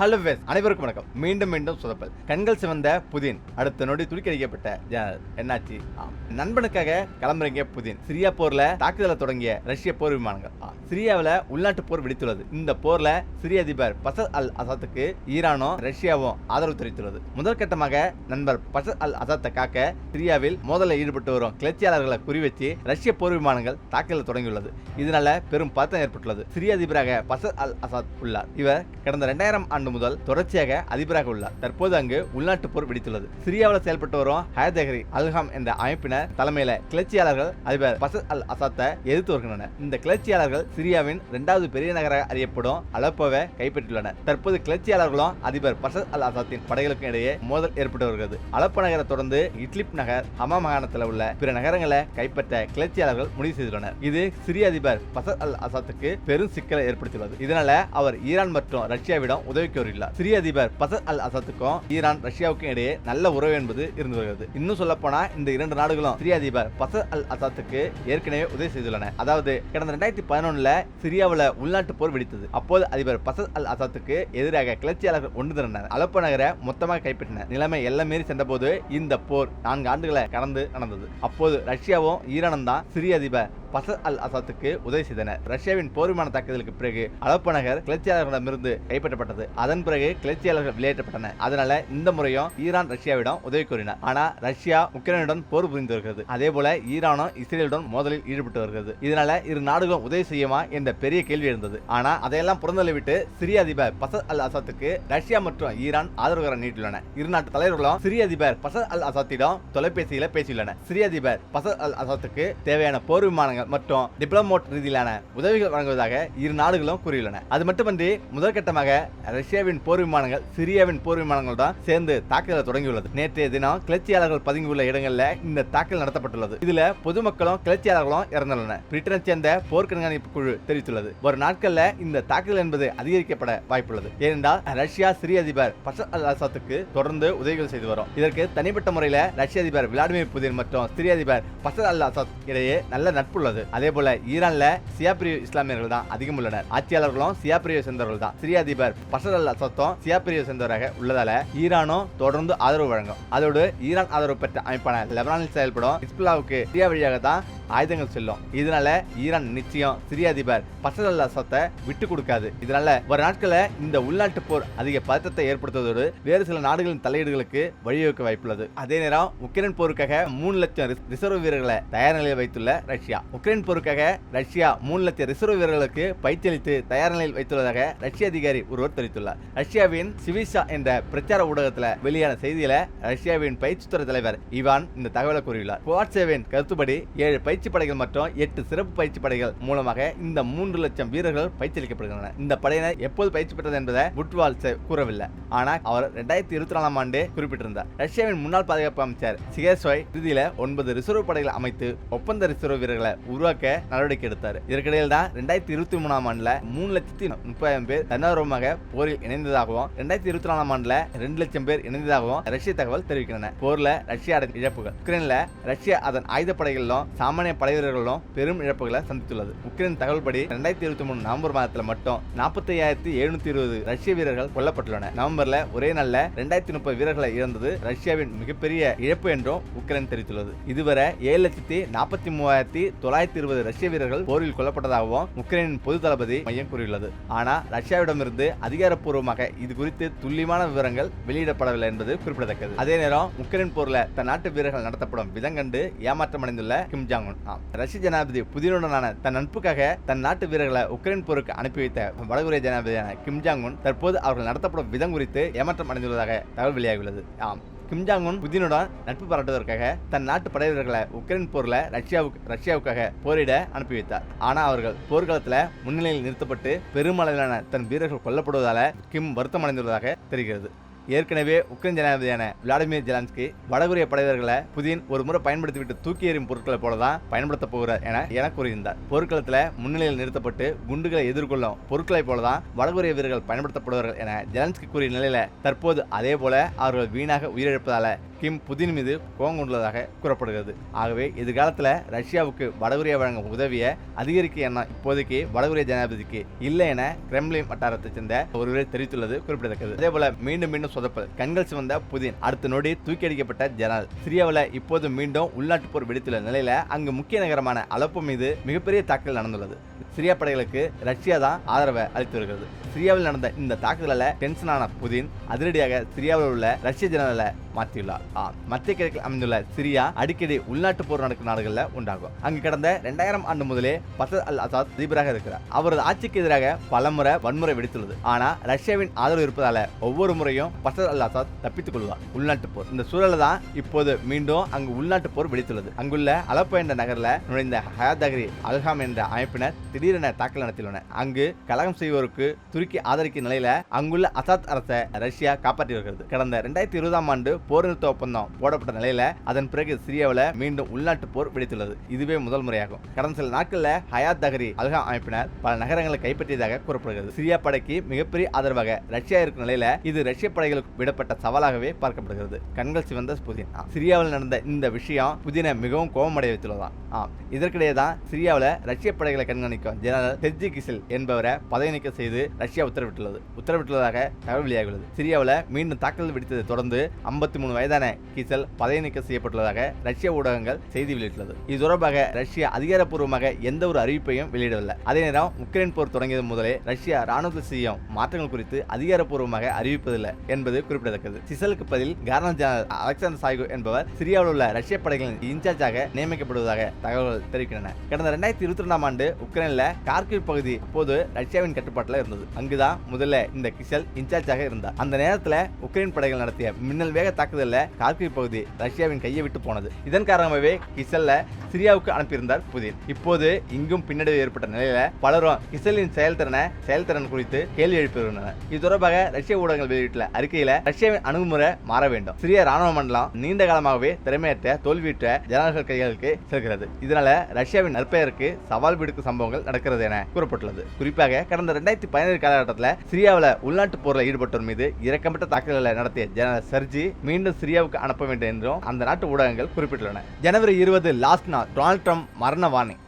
Hello வெஸ் அனைவருக்கும் வணக்கம். மீண்டும் மீண்டும் சொதப்பல். கண்கள் சிவந்த புதின். அடுத்த நொடி துடிக்கடிக்கப்பட்ட ஜெனரல் என்னாச்சு? ஆம். நண்பனுக்காக கிளம்புறீங்க புதின். சிரியா போர்ல தாக்குதலை தொடங்கிய ரஷ்ய போர் விமானங்கள். சிரியாவில் உள்நாட்டு போர் வெடித்துள்ளது. இந்த போர்ல சிரிய அதிபர் பசத் அல் அசாத்துக்கு ஈரானும் ரஷ்யாவும் ஆதரவு தெரிவித்துள்ளது. முதல் கட்டமாக நண்பர் பசத் அல் அசாத்தை காக்க சிரியாவில் மோதலில் ஈடுபட்டு வரும் கிளர்ச்சியாளர்களை குறிவச்சு ரஷ்ய போர் விமானங்கள் தாக்குதல் தொடங்கியுள்ளது. இதனால பெரும் பதத்தம் ஏற்பட்டுள்ளது. சிரிய அதிபராக பசத் அல் அசாத் உள்ளார். இவர் கடந்த இரண்டாயிரம் ஆண்டு முதல் தொடர்ச்சியாக அதிபராக உள்ளார் தற்போது அங்கு உள்நாட்டு போர் வெடித்துள்ளது. சிரியாவில் செயல்பட்டு வரும் ஹயதகரி அல்ஹாம் என்ற அமைப்பினர் தலைமையில கிளர்ச்சியாளர்கள் அதிபர் பசத் அல் அசாத்தை எதிர்த்து வருகின்றனர். இந்த கிளர்ச்சியாளர்கள் சிரியாவின் இரண்டாவது பெரிய நகராக அறியப்படும் அலப்போவை கைப்பற்றியுள்ளனர். தற்போது கிளர்ச்சியாளர்களும் அதிபர் பசத் அல் அசாத்தின் படைகளுக்கும் இடையே மோதல் ஏற்பட்டு வருகிறது. அலப்ப நகரை தொடர்ந்து இட்லிப் நகர் ஹமா மாகாணத்தில் உள்ள பிற நகரங்களை கைப்பற்ற கிளர்ச்சியாளர்கள் முடிவு செய்துள்ளனர். இது சிரிய அதிபர் பசத் அல் அசாத்துக்கு பெரும் சிக்கலை ஏற்படுத்தியுள்ளது. இதனால அவர் ஈரான் மற்றும் ரஷ்யாவிடம் உதவிக்கு கோரியுள்ளார் சிரிய அதிபர் பசத் அல் அசாத்துக்கும் ஈரான் ரஷ்யாவுக்கும் இடையே நல்ல உறவு என்பது இருந்து வருகிறது. இன்னும் சொல்ல போனா இந்த இரண்டு நாடுகளும் சிரிய அதிபர் பசத் அல் அசாத்துக்கு ஏற்கனவே உதவி செய்துள்ளன. அதாவது கடந்த ரெண்டாயிரத்தி பதினொன்னுல சிரியாவில் உள்நாட்டு போர் வெடித்தது. அப்போது அதிபர் பசத் அல் அசாத்துக்கு எதிராக கிளர்ச்சியாளர்கள் ஒன்று திரண்டனர். அலப்ப நகரை மொத்தமாக கைப்பற்றினர். நிலைமை எல்லாம் மீறி சென்றபோது இந்த போர் நான்கு ஆண்டுகளை கடந்து நடந்தது. அப்போது ரஷ்யாவும் ஈரானும் தான் சிரிய அதிபர் பசல் அல் அசாத்துக்கு உதவி செய்தனர். ரஷ்யாவின் போர் விமான தாக்குதலுக்கு பிறகு அலப்போ நகர் கிளர்ச்சியாளர்களிடமிருந்து கைப்பற்றப்பட்டது. அதன் பிறகு கிளர்ச்சியாளர்கள் வெளியேற்றப்பட்டனர். அதனால இந்த முறையும் ஈரான் ரஷ்யாவிடம் உதவி கோரினார். ஆனா ரஷ்யா உக்ரைனுடன் போர் புரிந்து வருகிறது. அதே போல ஈரானும் இஸ்ரேலுடன் மோதலில் ஈடுபட்டு வருகிறது. இதனால இரு நாடுகளும் உதவி செய்யுமா என்ற பெரிய கேள்வி இருந்தது ஆனா அதையெல்லாம் புறந்தள்ளி விட்டு சிரிய அதிபர் பசத் அல் அசாத்துக்கு ரஷ்யா மற்றும் ஈரான் ஆதரவு நீட்டியுள்ளன. இரு நாட்டு தலைவர்களும் சிரிய அதிபர் பசத் அல் அசாத்திடம் தொலைபேசியில பேசியுள்ளனர். சிரிய அதிபர் பசத் அல் அசாத்துக்கு தேவையான போர் விமானங்கள் மற்றும் டிப்ளமோட் ரீதியிலான உதவிகள் வழங்குவதாக இரு நாடுகளும் கூறியுள்ளன. அது மட்டுமன்றி முதற்கட்டமாக ரஷ்யாவின் போர் விமானங்கள் சிரியாவின் போர் விமானங்களுடன் சேர்ந்து தாக்குதலை தொடங்கியுள்ளது. நேற்றைய தினம் கிளர்ச்சியாளர்கள் பதுங்கியுள்ள இடங்களில் இந்த தாக்குதல் நடத்தப்பட்டுள்ளது. இதுல பொதுமக்களும் கிளர்ச்சியாளர்களும் இறந்துள்ளனர். பிரிட்டனை சேர்ந்த போர் கண்காணிப்பு குழு தெரிவித்துள்ளது. ஒரு நாட்கள்ல இந்த தாக்குதல் என்பது அதிகரிக்கப்பட வாய்ப்புள்ளது. ஏனென்றால் ரஷ்யா சிரிய அதிபர் பஷர் அல் அசாத்துக்கு தொடர்ந்து உதவிகள் செய்து வரும். இதற்கு தனிப்பட்ட முறையில் ரஷ்ய அதிபர் விளாடிமிர் புதின் மற்றும் சிரிய அதிபர் பஷர் அல் அசாத் இடையே நல்ல நட்புள்ள உள்ளது அதே போல ஈரான்ல சியா இஸ்லாமியர்கள் தான் அதிகம் உள்ளனர். ஆட்சியாளர்களும் சியா சேர்ந்தவர்கள் தான் சிரிய அதிபர் பஷர் அல் அசாத்தும் சியா சேர்ந்தவராக உள்ளதால ஈரானும் தொடர்ந்து ஆதரவு வழங்கும். அதோடு ஈரான் ஆதரவு பெற்ற அமைப்பான லெபனானில் செயல்படும் இஸ்புல்லாவுக்கு சிரியா வழியாக தான் ஆயுதங்கள் செல்லும். இதனால ஈரான் நிச்சயம் சிரிய அதிபர் பஷர் அல் அசாத்தை விட்டு கொடுக்காது. இதனால ஒரு நாட்கள இந்த உள்நாட்டு போர் அதிக பதற்றத்தை ஏற்படுத்துவதோடு வேறு சில நாடுகளின் தலையீடுகளுக்கு வழிவகுக்க வாய்ப்புள்ளது. அதே நேரம் உக்ரைன் போருக்காக மூணு லட்சம் ரிசர்வ் வீரர்களை தயார் நிலையில் வைத்துள்ள ரஷ்யா. உக்ரைன் போருக்காக ரஷ்யா மூணு லட்சம் ரிசர்வ் வீரர்களுக்கு பயிற்சியளித்து தயார் நிலையில் வைத்துள்ளதாக ரஷ்ய அதிகாரி ஒருவர் தெரிவித்துள்ளார். ரஷ்யாவின் சிவிசா என்ற பிரச்சார ஊடகத்தில் வெளியான செய்தியில ரஷ்யாவின் பயிற்சித்துறை தலைவர் இவான் இந்த தகவலை கூறியுள்ளார். வாட்ஸேவின் கருத்துப்படி ஏழு பயிற்சி படைகள் மற்றும் எட்டு சிறப்பு பயிற்சி படைகள் மூலமாக இந்த மூன்று லட்சம் வீரர்கள் பயிற்சியளிக்கப்படுகின்றனர் இந்த படையினர் எப்போது பயிற்சி பெற்றது என்பதை புட்வால்ஸ் கூறவில்லை. ஆனால் அவர் ரெண்டாயிரத்தி இருபத்தி நாலாம் ஆண்டு குறிப்பிட்டிருந்தார். ரஷ்யாவின் முன்னாள் பாதுகாப்பு அமைச்சர் சிகேசோய் இறுதியில் ஒன்பது ரிசர்வ் படைகளை அமைத்து ஒப்பந்த ரிசர்வ் வீரர்களை உருவாக்க நடவடிக்கை எடுத்தார். இதற்கிடையில் தான் ரெண்டாயிரத்தி இருபத்தி மூணாம் ஆண்டுல மூணு லட்சத்தி முப்பதாயிரம் பேர் தன்னார்வமாக போரில் இணைந்ததாகவும் ரெண்டாயிரத்தி இருபத்தி நாலாம் ஆண்டுல ரெண்டு லட்சம் பேர் இணைந்ததாகவும் ரஷ்ய தகவல் தெரிவிக்கின்றன. போர்ல ரஷ்யா அடைந்த இழப்புகள். உக்ரைன்ல ரஷ்யா அதன் ஆயுதப்படைகளிலும் சாமானிய படைவீரர்களும் பெரும் இழப்புகளை சந்தித்துள்ளது. உக்ரைன் தகவல் படி ரெண்டாயிரத்தி இருபத்தி மூணு நவம்பர் மாதத்துல மட்டும் நாற்பத்தி ஐயாயிரத்தி எழுநூத்தி இருபது ரஷ்ய வீரர்கள் கொல்லப்பட்டுள்ளனர் நவம்பர்ல ஒரே நாள்ல ரெண்டாயிரத்தி முப்பது வீரர்களை இழந்தது ரஷ்யாவின் மிகப்பெரிய இழப்பு என்றும் உக்ரைன் தெரிவித்துள்ளது. இதுவரை ஏழு லட்சத்தி நாற்பத்தி மூவாயிரத்தி தொள்ளாயிரத்தி இருபது ரஷ்ய வீரர்கள் போரில் கொல்லப்பட்டதாகவும் உக்ரைனின் பொது தளபதி மையம் கூறியுள்ளது. ஆனால் ரஷ்யாவிடமிருந்து அதிகாரப்பூர்வமாக இது குறித்து துல்லியமான விவரங்கள் வெளியிடப்படவில்லை என்பது குறிப்பிடத்தக்கது. அதே நேரம் உக்ரைன் போர்ல தன் நாட்டு வீரர்கள் நடத்தப்படும் விதம் கண்டு ஏமாற்றமடைந்துள்ள கிம் ஜாங் உன் ஆம். ரஷ்ய ஜனாதிபதி புதினுடனான தன் நட்புக்காக தன் நாட்டு வீரர்களை உக்ரைன் போருக்கு அனுப்பி வைத்த வடகொரிய ஜனாதிபதியான கிம் ஜாங் உன் தற்போது அவர்கள் நடத்தப்படும் விதம் குறித்து ஏமாற்றம் அடைந்துள்ளதாக தகவல் வெளியாகியுள்ளது. ஆம். கிம் ஜாங் உன் புதினுடன் நட்பு பாராட்டுவதற்காக தன் நாட்டு படை வீரர்களை உக்ரைன் போர்ல ரஷ்யாவுக்கு ரஷ்யாவுக்காக போரிட அனுப்பி வைத்தார். ஆனா அவர்கள் போர்க்களத்துல முன்னிலையில் நிறுத்தப்பட்டு பெருமளவிலான தன் வீரர்கள் கொல்லப்படுவதால கிம் வருத்தம் அடைந்துள்ளதாக தெரிகிறது. ஏற்கனவே உக்ரைன் ஜனாதிபதியான விளாடிமிர் ஜெலான்ஸ்கி வடகொரிய படைவர்களை புதின் ஒரு முறை பயன்படுத்திவிட்டு தூக்கி எறியும் பொருட்களை போலதான் பயன்படுத்த போகிறார் என என கூறியிருந்தார். போர்க்களத்தில் முன்னிலையில் நிறுத்தப்பட்டு குண்டுகளை எதிர்கொள்ளும் பொருட்களை போலதான் வடகொரிய வீரர்கள் பயன்படுத்தப்படுவார்கள் என ஜெலன்ஸ்கி கூறிய நிலையில தற்போது அதே போல அவர்கள் வீணாக உயிரிழப்பதால கிம் புதின் மீது கோபம் கொண்டுள்ளதாக கூறப்படுகிறது. ஆகவே எதிர்காலத்தில் ரஷ்யாவுக்கு வடகொரியா வழங்கும் உதவியை அதிகரிக்க எண்ணம் இப்போதைக்கு வடகொரிய ஜனாதிபதிக்கு இல்லை என கிரெம்லின் வட்டாரத்தைச் சேர்ந்த ஒருவரை தெரிவித்துள்ளது குறிப்பிடத்தக்கது. அதே போல மீண்டும் மீண்டும் சொதப்பல் கண்கள் சிவந்த புதின் அடுத்த நொடி தூக்கி அடிக்கப்பட்ட ஜெனரல் சிரியாவில் இப்போது மீண்டும் உள்நாட்டு போர் வெடித்துள்ள நிலையில அங்கு முக்கிய நகரமான அலப்பு மீது மிகப்பெரிய தாக்குதல் நடந்துள்ளது. சிரியா படைகளுக்கு ரஷ்யா தான் ஆதரவை அளித்து வருகிறது. சிரியாவில் நடந்த இந்த தாக்குதலில் டென்ஷனான புதின் அதிரடியாக சிரியாவில் உள்ள ரஷ்ய ஜெனரலை மாற்றியுள்ளார். ஆம் மத்திய கிழக்கில் அமைந்துள்ள சிரியா அடிக்கடி உள்நாட்டு போர் நடக்கும் நாடுகளில் உண்டாகும் அங்கு கடந்த ரெண்டாயிரம் ஆண்டு முதலே பசத் அல் அசாத் அதிபராக இருக்கிறார். அவரது ஆட்சிக்கு எதிராக பலமுறை வன்முறை வெடித்துள்ளது. ஆனால் ரஷ்யாவின் ஆதரவு இருப்பதால ஒவ்வொரு முறையும் பசத் அல் அசாத் தப்பித்துக் கொள்வார் உள்நாட்டு போர். இந்த சூழலில் தான் இப்போது மீண்டும் அங்கு உள்நாட்டு போர் வெடித்துள்ளது. அங்குள்ள அலப்போ என்ற நகரில் நுழைந்த ஹயாதகரி அல்ஹாம் என்ற அமைப்பினர் திடீரென தாக்கல் நடத்தியுள்ளன. அங்கு கலகம் செய்வோருக்கு துருக்கி ஆதரிக்கும் நிலையில அங்குள்ள அசாத் அரசை ரஷ்யா காப்பாற்றி வருகிறது. கடந்த ரெண்டாயிரத்தி இருபதாம் ஆண்டு போர் நிறுத்த ஒப்பந்தம் போடப்பட்ட நிலையில அதன் பிறகு சிரியாவில் மீண்டும் உள்நாட்டு போர் வெடித்துள்ளது. இதுவே முதல் முறையாகும். கடந்த சில நாட்களில் ஹயாத் தகரி அல்ஹா அமைப்பினர் பல நகரங்களை கைப்பற்றியதாக கூறப்படுகிறது. சிரியா படைக்கு மிகப்பெரிய ஆதரவாக ரஷ்யா இருக்கும் நிலையில இது ரஷ்ய படைகளுக்கு விடப்பட்ட சவாலாகவே பார்க்கப்படுகிறது. கண்கள் சிவந்த புதின். சிரியாவில் நடந்த இந்த விஷயம் புதினை மிகவும் கோபமடைய வைத்துள்ளதான் ஆம் இதற்கிடையே தான் சிரியாவில் ரஷ்ய படைகளை கண்காணிக்கும் ஜெனரல் தெர்ஜி கிசில் என்பவரை பதவி நீக்கம் செய்து ரஷ்யா உத்தரவிட்டுள்ளது. உத்தரவிட்டுள்ளதாக தகவல் வெளியாகியுள்ளது. சிரியாவில் மீண்டும் தாக்குதல் வெடித்ததை தொடர்ந்து ஐம்பத்தி மூணு வயதான கிசல் பதவி நீக்கம் செய்யப்பட்டுள்ளதாக ரஷ்ய ஊடகங்கள் செய்தி வெளியிட்டுள்ளது. இது தொடர்பாக ரஷ்யா அதிகாரப்பூர்வமாக எந்த ஒரு அறிவிப்பையும் வெளியிடவில்லை. அதே நேரம் உக்ரைன் போர் தொடங்கியது முதலே ரஷ்யா ராணுவத்தில் செய்யும் மாற்றங்கள் குறித்து அதிகாரப்பூர்வமாக அறிவிப்பதில்லை என்பது குறிப்பிடத்தக்கது. சிசலுக்கு பதில் கவர்னர் ஜெனரல் அலெக்சாண்டர் சாய்கு என்பவர் சிரியாவில் உள்ள ரஷ்ய படைகளின் இன்சார்ஜாக நியமிக்கப்படுவதாக தகவல்கள் தெரிவிக்கின்றன. கடந்த இரண்டாயிரத்தி இருபத்தி ரெண்டாம் ஆண்டு உக்ரைனில் கார்கிவ் பகுதி அப்போது ரஷ்யாவின் கட்டுப்பாட்டில் இருந்தது. அங்குதான் முதல்ல இந்த கிசல் இன்சார்ஜாக இருந்தார். அந்த நேரத்தில் உக்ரைன் படைகள் நடத்திய மின்னல் வேக தாக்குதலில் கார்கிவ் பகுதி ரஷ்யாவின் கையை விட்டு போனது. இதன் காரணமாகவே கிசல்ல சிரியாவுக்கு அனுப்பியிருந்தார் புதின். இப்போது இங்கும் பின்னடைவு ஏற்பட்ட நிலையில பலரும் கிசலின் செயல்திறனை செயல்திறன் குறித்து கேள்வி எழுப்பி வருகின்றனர் இது தொடர்பாக ரஷ்ய ஊடகங்கள் வெளியிட்டுள்ள அறிக்கையில ரஷ்யாவின் அணுகுமுறை மாற வேண்டும். சிறிய ராணுவ மண்டலம் நீண்ட காலமாகவே திறமையற்ற தோல்வியுற்ற ஜனநாயக கைகளுக்கு செல்கிறது. இதனால ரஷ்யாவின் நற்பெயருக்கு சவால் விடுக்கும் சம்பவங்கள் நடக்கிறது என கூறப்பட்டுள்ளது. குறிப்பாக கடந்த ரெண்டாயிரத்தி பதினேழு காலகட்டத்தில் சிரியாவில் உள்நாட்டு போரில் ஈடுபட்டோர் மீது இறக்கப்பட்ட தாக்குதல்களை நடத்திய ஜெனரல் சர்ஜி மீண்டும் சிரியாவுக்கு அனுப்ப வேண்டும் என்றும் அந்த நாட்டு ஊடகங்கள் குறிப்பிட்டுள்ளன. ஜனவரி இருபது லாஸ்ட் நாள் டொனால்ட் ட்ரம்ப் மரண வார்னிங்.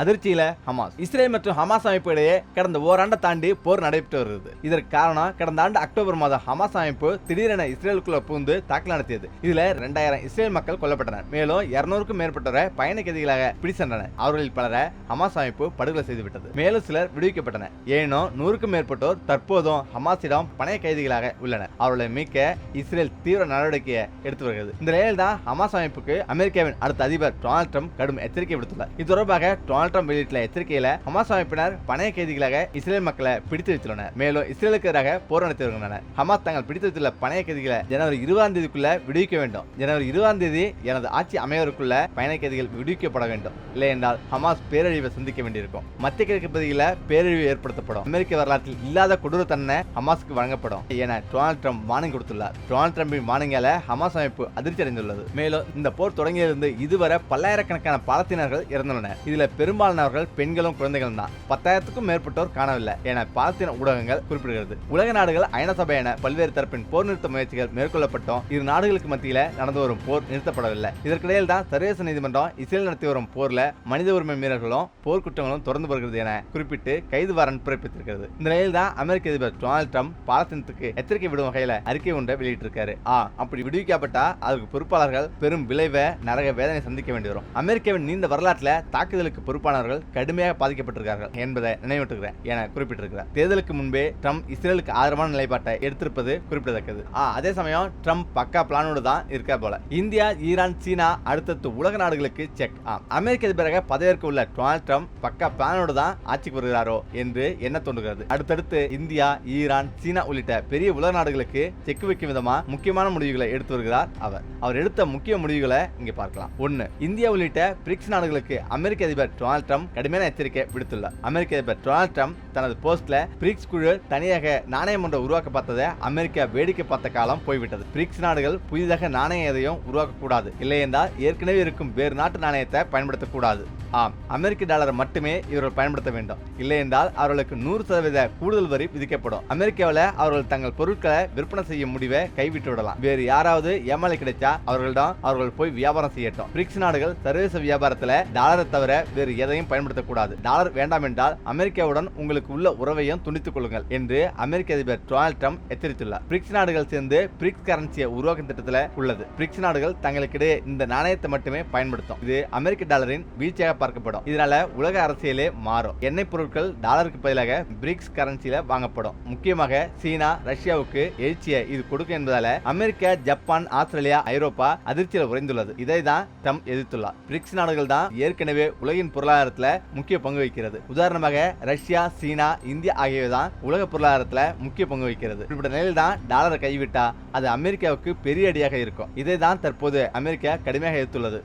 அதிர்ச்சியில ஹமாஸ். இஸ்ரேல் மற்றும் ஹமாஸ் அமைப்பு இடையே கடந்த ஓராண்டை தாண்டி போர் நடைபெற்று வருகிறது. இதற்கு காரணம் கடந்த ஆண்டு அக்டோபர் மாதம் ஹமாஸ் அமைப்பு திடீரென இஸ்ரேலுக்குள்ள புகுந்து தாக்கல் நடத்தியது. இதுல ரெண்டாயிரம் இஸ்ரேல் மக்கள் கொல்லப்பட்டனர். மேலும் இருநூறுக்கும் மேற்பட்டவரை பயண கைதிகளாக பிடி சென்றனர். அவர்களில் பலரை ஹமாஸ் அமைப்பு படுகொலை செய்துவிட்டது. மேலும் சிலர் விடுவிக்கப்பட்டனர். ஏனும் நூறுக்கும் மேற்பட்டோர் தற்போதும் ஹமாஸிடம் பணைய கைதிகளாக உள்ளனர். அவர்களை மீட்க இஸ்ரேல் தீவிர நடவடிக்கையை எடுத்து வருகிறது. இந்த நிலையில் தான் ஹமாஸ் அமைப்புக்கு அமெரிக்காவின் அடுத்த அதிபர் டொனால்ட் ட்ரம்ப் கடும் எச்சரிக்கை விடுத்துள்ளார். இது தொடர்பாக டொனால்ட் ட்ரம்ப் வெளியிட்டுள்ள எச்சரிக்கையில ஹமாஸ் அமைப்பினர் பணைய கைதிகளாக இஸ்ரேல் மக்களை பிடித்து வைத்துள்ளனர். மேலும் இஸ்ரேலுக்கு எதிராக போர் நடத்தி வருகின்றனர். ஹமாஸ் தங்கள் பிடித்து வைத்துள்ள பணைய கைதிகளை ஜனவரி இருபதாம் தேதிக்குள்ள விடுவிக்க வேண்டும். ஜனவரி இருபதாம் தேதி எனது ஆட்சி அமைவதற்குள்ள பயண கைதிகள் விடுவிக்கப்பட வேண்டும். இல்லை என்றால் ஹமாஸ் பேரழிவை சந்திக்க வேண்டியிருக்கும். மத்திய கிழக்கு பகுதியில் பேரழிவு ஏற்படுத்தப்படும். அமெரிக்க வரலாற்றில் இல்லாத கொடூரத்தன்மை ஹமாஸுக்கு வழங்கப்படும். என டொனால்ட் ட்ரம்ப் வார்னிங் கொடுத்துள்ளார். டொனால்ட் ட்ரம்பின் வார்னிங்கால ஹமாஸ் அமைப்பு அதிர்ச்சி அடைந்துள்ளது. மேலும் இந்த போர் தொடங்கியதிலிருந்து இதுவரை பல்லாயிரக்கணக்கான பாலத்தினர்கள் இறந்துள்ளனர். இதுல பெரும்பாலானவர்கள் பெண்களும் குழந்தைகளும் தான். பத்தாயிரத்துக்கும் மேற்பட்டோர் காணவில்லை என பாலத்தின ஊடகங்கள் குறிப்பிடுகிறது. உலக நாடுகள் ஐநா சபை என பல்வேறு தரப்பின் போர் நிறுத்த முயற்சிகள் மேற்கொள்ளப்பட்டோம். இரு நாடுகளுக்கு மத்தியில் நடந்து வரும் போர் நிறுத்தப்படவில்லை. இதற்கிடையில் தான் சர்வதேச நீதிமன்றம் இஸ்ரேல் நடத்தி வரும் போர்ல மனித உரிமை மீறல்களும் போர்க்குற்றங்களும் தொடர்ந்து நடந்து வருகிறது என குறிப்பிட்டு கைது வாரண்ட் பிறப்பித்திருக்கிறது. இந்த நிலையில் தான் அமெரிக்க அதிபர் டொனால்ட் ட்ரம்ப் பாலஸ்தீனத்துக்கு எச்சரிக்கை விடும் வகையில அறிக்கை ஒன்றை வெளியிட்டிருக்காரு. ஆ அப்படி விடுவிக்கப்பட்டா அதுக்கு பொறுப்பாளர்கள் பெரும் விளைவை நரக வேதனை சந்திக்க வேண்டி வரும். அமெரிக்காவின் நீண்ட வரலாற்றில் தாக்குதலுக்கு பொறுப்பானவர்கள் கடுமையாக பாதிக்கப்பட்டிருக்கார்கள் என்பதை நினைவூட்டுகிறேன் என குறிப்பிட்டிருக்கிறார். தேர்தலுக்கு முன்பே ட்ரம்ப் இஸ்ரேலுக்கு ஆதரவான நிலைப்பாட்டை எடுத்திருப்பது குறிப்பிடத்தக்கது. அதே சமயம் ட்ரம்ப் பக்கா பிளானோடு தான் இருக்கா போல. இந்தியா ஈரான் சீனா அடுத்தடுத்து உலக நாடுகளுக்கு செக். அமெரிக்க அதிபராக பதவியேற்க உள்ள டொனால்ட் ட்ரம்ப் பக்கா பிளானோடு தான் ஆட்சிக்கு வருகிறாரோ என்று என்ன தோன்றுகிறது. அடுத்தடுத்து இந்தியா ஈரான் சீனா உள்ளிட்ட பெரிய உலக நாடுகளுக்கு செக் வைக்கும் விதமா முக்கியமான முடிவுகளை எடுத்து வருகிறார் அவர். அவர் எடுத்த முக்கிய முடிவுகளை இங்கே பார்க்கலாம். ஒன்னு இந்தியா உள்ளிட்ட பிரிக்ஸ் நாடுகளுக்கு அமெரிக்க அதிபர் டொனால்ட் ட்ரம்ப் கடுமையான எச்சரிக்கை விடுத்துள்ளார். அமெரிக்க அதிபர் டொனால்ட் ட்ரம்ப் தனது போஸ்ட்ல பிரிக்ஸ் குழு தனியாக நாணயம் ஒன்றை உருவாக்க பார்த்ததை அமெரிக்கா வேடிக்கை பார்த்த காலம் போய்விட்டது. பிரிக்ஸ் நாடுகள் புதிதாக நாணயம் எதையும் உருவாக்க கூடாது. ஏற்கனவே இருக்கும் வேறு நாட்டு நாணயத்தை பயன்படுத்தக்கூடாது ஆம் அமெரிக்க டாலரை மட்டுமே இவர்கள் பயன்படுத்த வேண்டும். இல்லை என்றால் அவர்களுக்கு நூறு சதவீத கூடுதல் வரி விதிக்கப்படும். அமெரிக்காவில் அவர்கள் தங்கள் பொருட்களை விற்பனை செய்ய முடிவை கைவிட்டு விடலாம். வேறு யாராவது ஏமாளி கிடைச்சா அவர்களிடம் அவர்கள் போய் வியாபாரம் செய்யட்டும். பிரிக்ஸ் நாடுகள் சர்வதேச வியாபாரத்தில் டாலரை தவிர வேறு எதையும் பயன்படுத்தக்கூடாது. டாலர் வேண்டாம் என்றால் அமெரிக்காவுடன் உங்களுக்கு உள்ள உறவையும் துண்டித்துக் கொள்ளுங்கள் என்று அமெரிக்க அதிபர் டொனால்ட் ட்ரம்ப் எச்சரித்துள்ளார். பிரிக்ஸ் நாடுகள் சேர்ந்து பிரிக்ஸ் கரன்சியை உருவாக்கும் திட்டத்தில் உள்ளது. பிரிக்ஸ் நாடுகள் தங்களுக்கிடையே இந்த நாணயத்தை மட்டுமே பயன்படுத்தும். இது அமெரிக்க டாலரின் வீழ்ச்சியாக பார்க்கப்படும் இதனால உலக அரசியலே மாறும். எண்ணெய் பொருட்கள் டாலருக்கு பதிலாக பிரிக்ஸ் கரன்சியில வாங்கப்படும். முக்கியமாக சீனா ரஷ்யாவுக்கு எழுச்சியை இது கொடுக்கும் என்பதால அமெரிக்கா ஜப்பான் ஆஸ்திரேலியா ஐரோப்பா அதிர்ச்சியில் உறைந்துள்ளது. இதை தான் ட்ரம்ப் எதிர்த்துள்ளார். பிரிக்ஸ் நாடுகள் தான் ஏற்கனவே உலகின் பொருளாதாரத்தில் முக்கிய பங்கு வகிக்கிறது. உதாரணமாக ரஷ்யா சீனா இந்தியா ஆகியவை தான் உலக பொருளாதாரத்தில் முக்கிய பங்கு வகிக்கிறது. இப்படிப்பட்ட நிலையில் தான் டாலரை கைவிட்டா அது அமெரிக்காவுக்கு பெரிய அடியாக இருக்கும். இதை தான் தற்போது அமெரிக்கா கடுமையாக எதிர்த்துள்ளது.